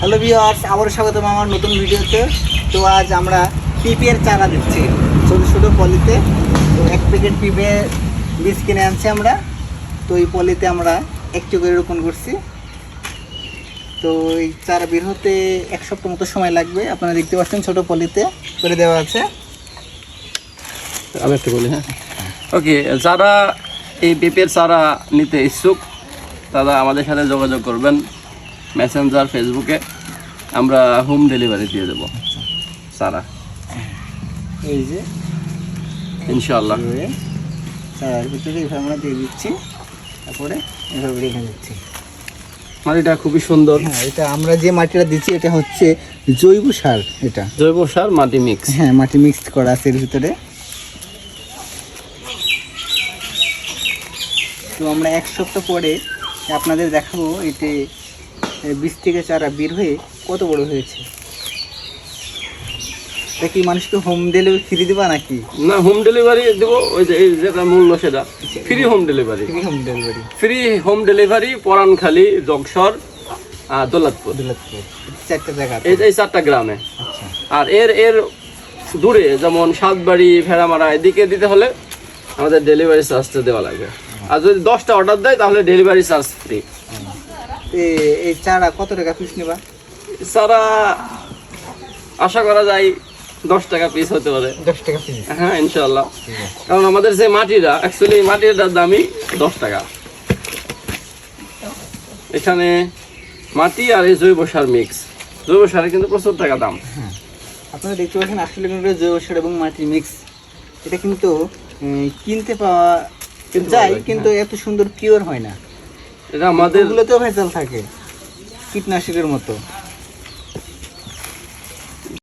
Hello viewers আবারও স্বাগতম আমার নতুন ভিডিওতে। তো আজ আমরা পিপিএর চারা দিচ্ছি ছোটো ছোটো পলিতে, তো এক প্যাকেট পিপে বীজ কিনে আনছি আমরা। তো এই পলিতে আমরা একটু করে রোপণ করছি। তো এই চারা বের হতে এক সপ্তাহ মতো সময় লাগবে। আপনারা দেখতে পাচ্ছেন ছোটো পলিতে করে দেওয়া আছে। আমি একটু বলি হ্যাঁ। ওকে, যারা এই পেঁপের চারা নিতে ইচ্ছুক, তারা আমাদের সাথে যোগাযোগ করবেন। মেসেঞ্জার ফেসবুকে আমরা হোম ডেলিভারি দিয়ে দেবো। চারা এই যে। ইনশাআল্লাহ। এভাবে চারার ভিতরে এইভাবে আমরা দিয়ে দিচ্ছি। তারপরে এভাবে রেখে দিচ্ছি। মাটিটা খুবই সুন্দর। হ্যাঁ এটা আমরা যে মাটিটা দিচ্ছি এটা হচ্ছে জৈব সার এটা। জৈব সার মাটি মিক্স হ্যাঁ মাটি মিক্সড করা আছে এর ভিতরে। তো আমরা এক সপ্তাহ পরে আপনাদের দেখাবো এতে বীজ থেকে চারা বের হয়ে কত বড় হয়েছে? এটা কি মানুষকে হোম ডেলিভারি ফ্রি দেবা নাকি? না হোম ডেলিভারি দেবো ওই যে যেটা মূল্য সেটা। Free home delivery free home delivery free home delivery Porankhali আহ, দৌলতপুর। দুলাতপুর। চারটা জায়গা এই চারটা গ্রামে। আচ্ছা। আর এর এর দূরে যেমন সাতবাড়ি ভেড়ামারা এদিকে দিতে হলে আমাদের ডেলিভারি চার্জটা দেওয়া লাগে। আর যদি দশটা অর্ডার দেয় তাহলে ডেলিভারি চার্জ ফ্রি এই চারা কত টাকা পিস নেবা? সারা আশা করা যায় দশ টাকা পিস হতে পারে। দশ টাকা পিস হ্যাঁ ইনশাল্লাহ কারণ আমাদের যে মাটিটা অ্যাকচুয়ালি মাটিটার দামই দশ টাকা। এখানে মাটি আর এই জৈব সার মিক্স জৈব সারে কিন্তু প্রচুর টাকা দাম। আপনারা দেখতে পাচ্ছেন আসলে কিন্তু জৈব সার এবং মাটি মিক্স এটা কিন্তু কিনতে পাওয়া যায় পাওয়া যায়, কিন্তু এত সুন্দর পিওর হয় না। এটা আমাদের ওগুলোতেও ভেজাল থাকে। কীটনাশকের মতো।